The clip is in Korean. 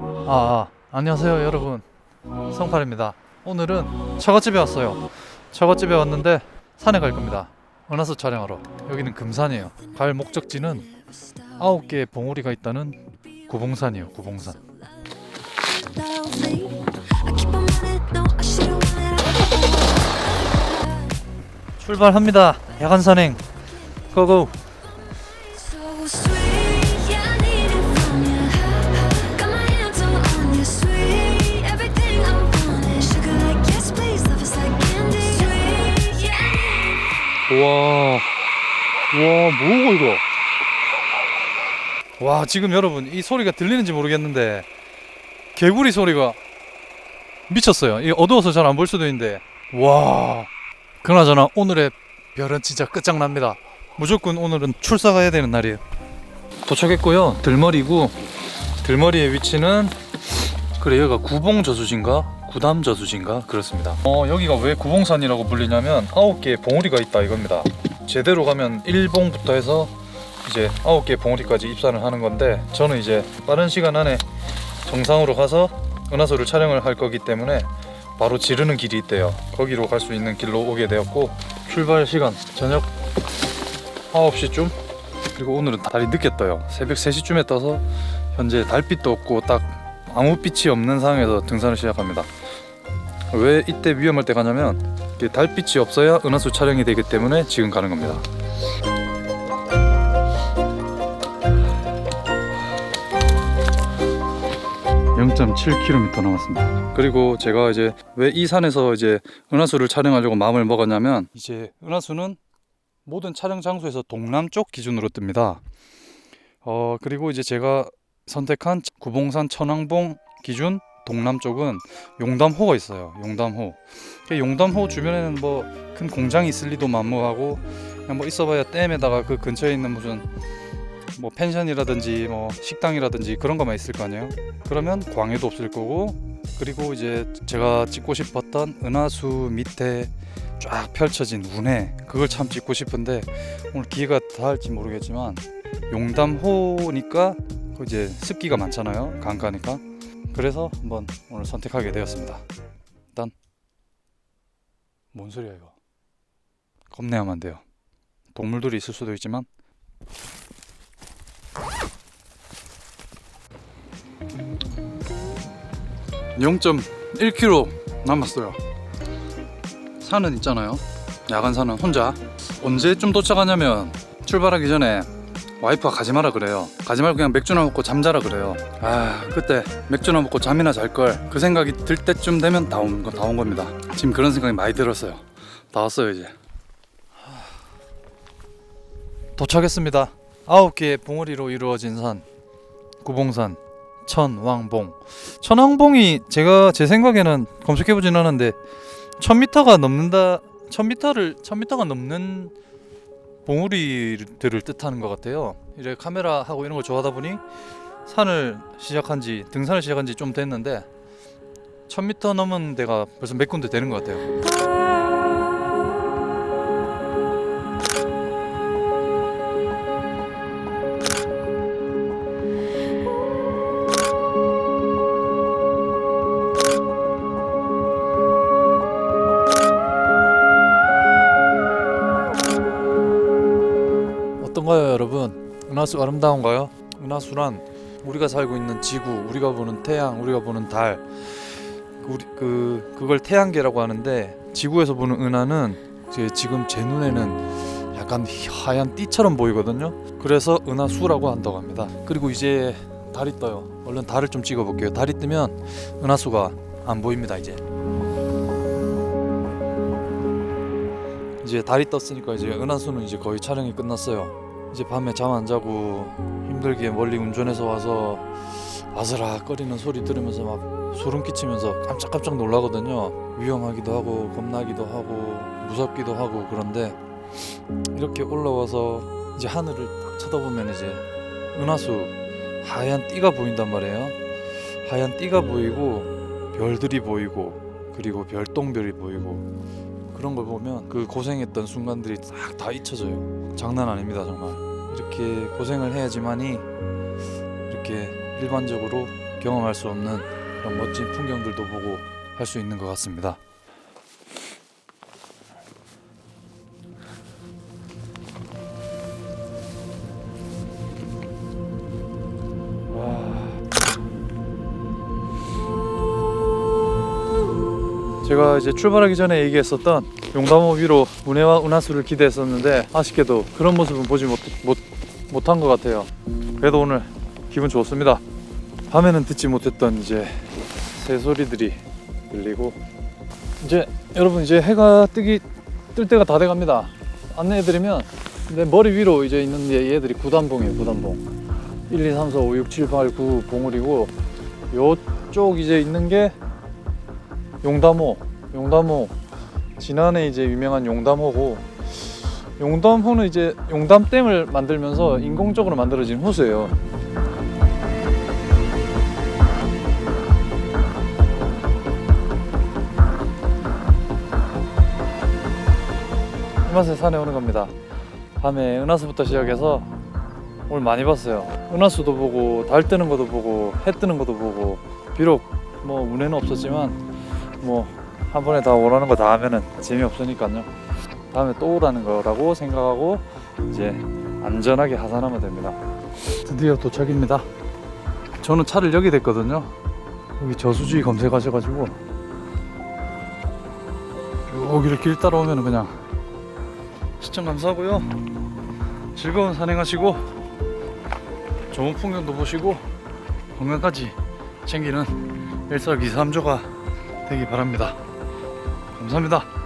아, 아 안녕하세요 여러분. 성팔입니다. 오늘은 처갓집에 왔어요. 처갓집에 왔는데 산에 갈 겁니다. 은하수 촬영하러. 여기는 금산이에요. 갈 목적지는 아홉 개의 봉우리가 있다는 구봉산이에요 구봉산. 출발합니다. 야간 산행. 고고 와. 우와 뭐고 이거? 와 지금 여러분 이 소리가 들리는지 모르겠는데 개구리 소리가 미쳤어요. 이 어두워서 잘 안 볼 수도 있는데. 와. 그나저나 오늘의 별은 진짜 끝장납니다. 무조건 오늘은 출사 가야 되는 날이에요. 도착했고요. 들머리고 들머리의 위치는 그래 여기가 구봉 저수지인가 구담 저수지인가? 그렇습니다. 어 여기가 왜 구봉산이라고 불리냐면 아홉 개의 봉우리가 있다 이겁니다. 제대로 가면 1봉부터 해서 이제 아홉 개의 봉우리까지 입산을 하는 건데 저는 이제 빠른 시간 안에 정상으로 가서 은하수를 촬영을 할 거기 때문에 바로 지르는 길이 있대요. 거기로 갈 수 있는 길로 오게 되었고 출발 시간 저녁 9시쯤? 그리고 오늘은 달이 늦게 떠요. 새벽 3시쯤에 떠서 현재 달빛도 없고 딱 아무 빛이 없는 상황에서 등산을 시작합니다 왜 이때 위험할 때 가냐면 달빛이 없어야 은하수 촬영이 되기 때문에 지금 가는 겁니다 (0.7km) 남았습니다 그리고 제가 이제 왜 이 산에서 이제 은하수를 촬영하려고 마음을 먹었냐면 이제 은하수는 모든 촬영 장소에서 동남쪽 기준으로 뜹니다. 어 그리고 이제 제가 선택한 구봉산 천왕봉 기준 동남쪽은 용담호가 있어요. 용담호. 그 용담호 주변에는 뭐 큰 공장이 있을 리도 만무하고 그냥 뭐 있어봐야 댐에다가 그 근처에 있는 무슨 뭐 펜션이라든지 뭐 식당이라든지 그런 것만 있을 거 아니에요. 그러면 광해도 없을 거고 그리고 이제 제가 찍고 싶었던 은하수 밑에 쫙 펼쳐진 운해 그걸 참 찍고 싶은데 오늘 기회가 닿을지 모르겠지만 용담호니까 그 이제 습기가 많잖아요 강가니까 그래서 한번 오늘 선택하게 되었습니다. 일단 뭔 소리야 이거? 겁내야만 안 돼요. 동물들이 있을 수도 있지만. (0.1km) 남았어요. 산은 있잖아요. 야간 산은 혼자. 언제쯤 도착하냐면 출발하기 전에 와이프가 가지 마라 그래요. 가지 말고 그냥 맥주나 먹고 잠자라 그래요. 아 그때 맥주나 먹고 잠이나 잘 걸 그 생각이 들 때쯤 되면 다 온 거 다 온 겁니다. 지금 그런 생각이 많이 들었어요. 다 왔어요 이제. 도착했습니다. 아홉 개의 봉우리로 이루어진 산 구봉산 천왕봉. 천왕봉이 제가 제 생각에는 검색해 보진 않았는데 1000m가 넘는다 1000m를 1000m가 넘는 봉우리들을 뜻하는 것 같아요. 이래 카메라 하고 이런 걸 좋아하다 보니 산을 시작한 지 등산을 시작한 지 좀 됐는데 1000m 넘은 데가 벌써 몇 군데 되는 것 같아요. 어떤가요, 여러분? 은하수 아름다운가요? 은하수란 우리가 살고 있는 지구, 우리가 보는 태양, 우리가 보는 달, 우리 그 그걸 태양계라고 하는데 지구에서 보는 은하는 제 지금 제 눈에는 약간 하얀 띠처럼 보이거든요. 그래서 은하수라고 한다고 합니다. 그리고 이제 달이 떠요. 얼른 달을 좀 찍어 볼게요. 달이 뜨면 은하수가 안 보입니다, 이제. 이제 달이 떴으니까 이제 은하수는 이제 거의 촬영이 끝났어요. 이제 밤에 잠 안 자고 힘들게 멀리 운전해서 와서 아슬아거리는 소리 들으면서 막 소름 끼치면서 깜짝깜짝 놀라거든요. 위험하기도 하고 겁나기도 하고 무섭기도 하고 그런데 이렇게 올라와서 이제 하늘을 딱 쳐다보면 이제 은하수 하얀 띠가 보인단 말이에요. 하얀 띠가 보이고 별들이 보이고 그리고 별똥별이 보이고 그런 걸 보면 그 고생했던 순간들이 딱 다 잊혀져요. 장난 아닙니다, 정말. 이렇게 고생을 해야지만이 이렇게 일반적으로 경험할 수 없는 그런 멋진 풍경들도 보고 할 수 있는 것 같습니다. 제가 이제 출발하기 전에 얘기했었던 용담호 위로 운해와 운하수를 기대했었는데 아쉽게도 그런 모습은 보지 못, 못, 못한 것 같아요. 그래도 오늘 기분 좋습니다. 밤에는 듣지 못했던 이제 새 소리들이 들리고 이제 여러분 이제 해가 뜨기 뜰 때가 다 돼갑니다. 안내해드리면 내 머리 위로 이제 있는 얘- 얘들이 구단봉이에요. 구단봉. 1, 2, 3, 4, 5, 6, 7, 8, 9 봉우리고 요쪽 이제 있는 게 용담호, 용담호. 지난해 이제 유명한 용담호고 용담호는 이제 용담댐을 만들면서 인공적으로 만들어진 호수예요. 이 맛에 산에 오는 겁니다. 밤에 은하수부터 시작해서 오늘 많이 봤어요. 은하수도 보고 달 뜨는 것도 보고 해 뜨는 것도 보고 비록 뭐 운해는 없었지만 뭐 한 번에 다 원하는 거 다 하면은 재미없으니까요. 다음에 또 오라는 거라고 생각하고 이제 안전하게 하산하면 됩니다. 드디어 도착입니다. 저는 차를 여기 댔거든요. 여기 저수지 검색하셔가지고 여기를 길 따라오면 그냥 시청 감사하고요. 즐거운 산행하시고 좋은 풍경도 보시고 건강까지 챙기는 일석이삼조가 되기 바랍니다. 감사합니다.